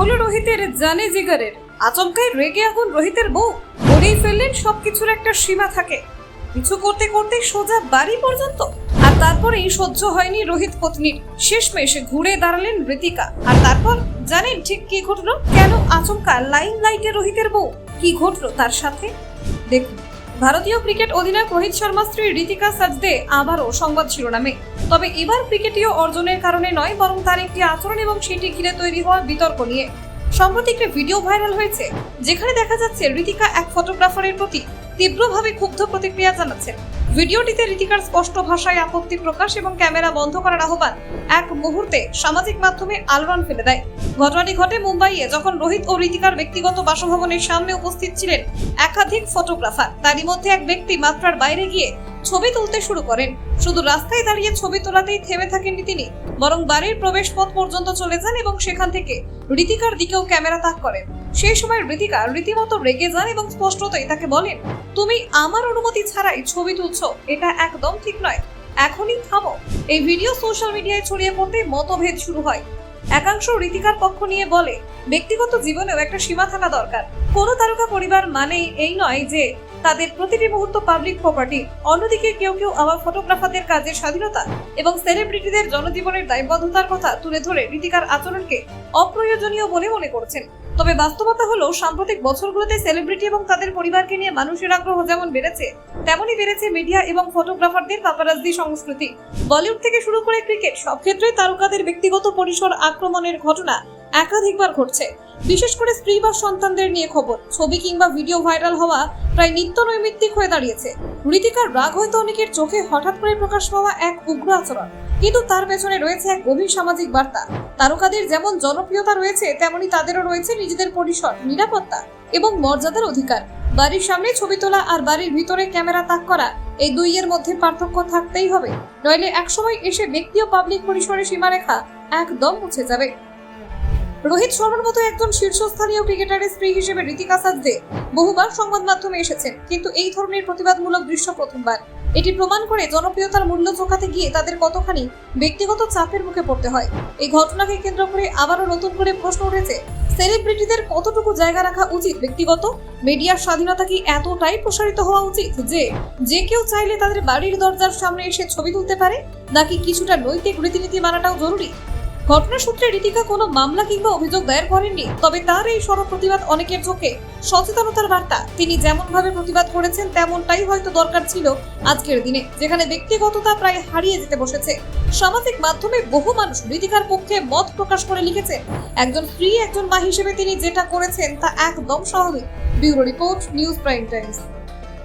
হলো রোহিতের জানে জিগারের। আচমকায় রেগে এখন রোহিতের বউ। বলেই ফেললেন সবকিছুর একটা সীমা থাকে। কিছু করতে করতে সোজা বাড়ি পর্যন্ত। আর তারপরেই সহ্য হয়নি রোহিত পত্নীর। শেষমেশ ঘুরে দাঁড়ালেন ঋতিকা আর তারপর জানেন ঠিক কি ঘটলো? কেন আচমকা লাইন লাইটে রোহিতের বউ? কি ঘটলো তার সাথে? দেখুন। ভারতীয় ক্রিকেট অধিনায়ক রোহিত শর্মা স্ত্রী ঋতিকা সাজদে আবারও সংবাদ শিরোনামে। তবে এবার ক্রিকেটীয় অর্জনের কারণে নয়, বরং তার একটি আচরণ এবং সেটি ঘিরে তৈরি হওয়া বিতর্ক নিয়ে। সম্প্রতি একটি ভিডিও ভাইরাল হয়েছে, যেখানে দেখা যাচ্ছে ঋতিকা এক ফটোগ্রাফারের প্রতি তীব্রভাবে ক্ষুব্ধ প্রতিক্রিয়া জানাচ্ছেন। ভিডিওটিতে রীতিকার স্পষ্ট ভাষায় আপত্তি প্রকাশ এবং ক্যামেরা বন্ধ করার আহ্বান এক মুহূর্তে সামাজিক মাধ্যমে আলোড়ন ফেলে দেয়। ঘটনাটি ঘটে মুম্বাইয়ে, যখন রোহিত ও রীতিকার ব্যক্তিগত বাসভবনের সামনে উপস্থিত ছিলেন একাধিক ফটোগ্রাফার। তারই মধ্যে এক ব্যক্তি মাত্রার বাইরে গিয়ে ছবি তুলতে শুরু করেন। শুধু রাস্তায় দাঁড়িয়ে ছবি তোলাতেই থেমে থাকেননি তিনি, বরং বাড়ির প্রবেশ পথ পর্যন্ত চলে যান এবং সেখান থেকে ঋতিকার দিকেও ক্যামেরা তাক করেন। সেই সময় ঋতিকা রীতিমতো রেগে যান এবং স্পষ্টতই তাকে বলেন, তুমি আমার অনুমতি ছাড়াই ছবি তুলছ, এটা একদম ঠিক নয়। এখনই থামো। এই ভিডিও সোশ্যাল মিডিয়ায় ছড়িয়ে পড়তে মতভেদ শুরু হয়। একাংশ রীতিকার পক্ষ নিয়ে বলে, ব্যক্তিগত জীবনেও একটা সীমা থাকা দরকার। কোনো তারকা পরিবার মানেই এই নয় যে তাদের প্রতিটি মুহূর্ত পাবলিক প্রপার্টি অন্যদিকে কেউ কেউ আবার ফটোগ্রাফারদের কাজের স্বাধীনতা এবং সেলিব্রিটিদের জনজীবনের দায়বদ্ধতার কথা তুলে ধরে রীতিকার আচরণকে অপ্রয়োজনীয় বলে মনে করছেন। তবে বাস্তবতা হলো, সাম্প্রতিক বছরগুলোতে সেলিব্রিটি এবং তাদের পরিবারকে নিয়ে মানুষের আগ্রহ যেমন বেড়েছে, তেমনই বেড়েছে মিডিয়া এবং ফটোগ্রাফারদের পাপারাজদি সংস্কৃতি। বলিউড থেকে শুরু করে ক্রিকেট সব ক্ষেত্রেই তারকাদের ব্যক্তিগত পরিসর আক্রমণের ঘটনা একাধিকবার ঘটছে। বিশেষ করে স্ত্রী বা সন্তানদের নিয়ে খবর। ছবি কিংবা ভিডিও ভাইরাল হওয়া প্রায় নিত্য নৈমিত্তিক হয়ে দাঁড়িয়েছে। ঋতিকার রাগ হয়তো অনেকের চোখে হঠাৎ করে প্রকাশ পাওয়া এক উগ্র আচরণ। কিন্তু তার পেছনে রয়েছে এক গভীর সামাজিক বার্তা। তারকাদের যেমন জনপ্রিয়তা রয়েছে, তেমনি তাদেরও রয়েছে নিজেদের পরিসর, নিরাপত্তা এবং মর্যাদার অধিকার। বাড়ির সামনে ছবি তোলা আর বাড়ির ভিতরে ক্যামেরা তাক করা, এই দুইয়ের মধ্যে পার্থক্য থাকতেই হবে। নইলে একসময় এসে ব্যক্তি ও পাবলিক পরিসরে সীমারেখা একদম মুছে যাবে। রোহিত শর্মার মতো একজন শীর্ষস্থানীয় ক্রিকেটারের স্ত্রী হিসেবে ঋতিকা সাজদে বহুবার সংবাদ মাধ্যমে এসেছেন। কিন্তু এই ধরনের প্রতিবাদমূলক দৃশ্য প্রথমবার। এটি প্রমাণ করে জনপ্রিয়তার মূল্য চোখাতে গিয়ে তাদের কতখানি ব্যক্তিগত চাপের মুখে পড়তে হয়। এই ঘটনাকে কেন্দ্র করে আবারও নতুন করে প্রশ্ন উঠেছে, সেলিব্রিটিদের কতটুকু জায়গা রাখা উচিত ব্যক্তিগত? মিডিয়ার স্বাধীনতা কি এতটাই প্রসারিত হওয়া উচিত যে যে কেউ চাইলে তাদের বাড়ির দরজার সামনে এসে ছবি তুলতে পারে? নাকি কিছুটা নৈতিক রীতিনীতি মানাটাও জরুরি? ঘটনা সূত্রে রীতিকা কোনো মামলা কিংবা অভিযোগ দায়ের করেননি, তবে তার এই সরব প্রতিবাদ অনেকের চোখে সচেতনতার বার্তা। তিনি যেমন ভাবে প্রতিবাদ করেছেন, তেমনটাই হয়তো দরকার ছিল আজকের দিনে, যেখানে ব্যক্তিগততা প্রায় হারিয়ে যেতে বসেছে। সামাজিক মাধ্যমে বহু মানুষ রীতিকার পক্ষে মত প্রকাশ করে লিখেছে একজন স্ত্রী, একজন মা হিসেবে তিনি যেটা করেছেন তা একদম স্বাভাবিক। Bureau report, news prime times.